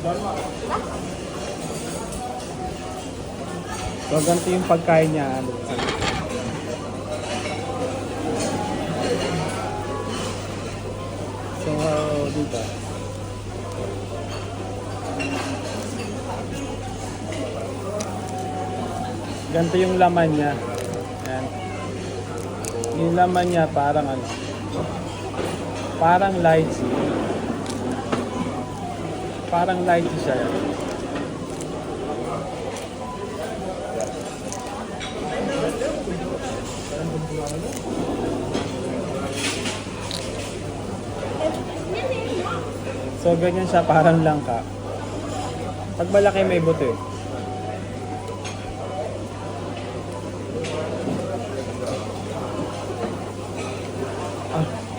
So, ganito yung pagkain niya. ano. So, dito. Ganito yung laman niya. Yan. Yung laman niya parang ano. Parang lychee. Parang lychee siya. So, ganyan siya, parang langka. Pag malaki may buto eh. Ah.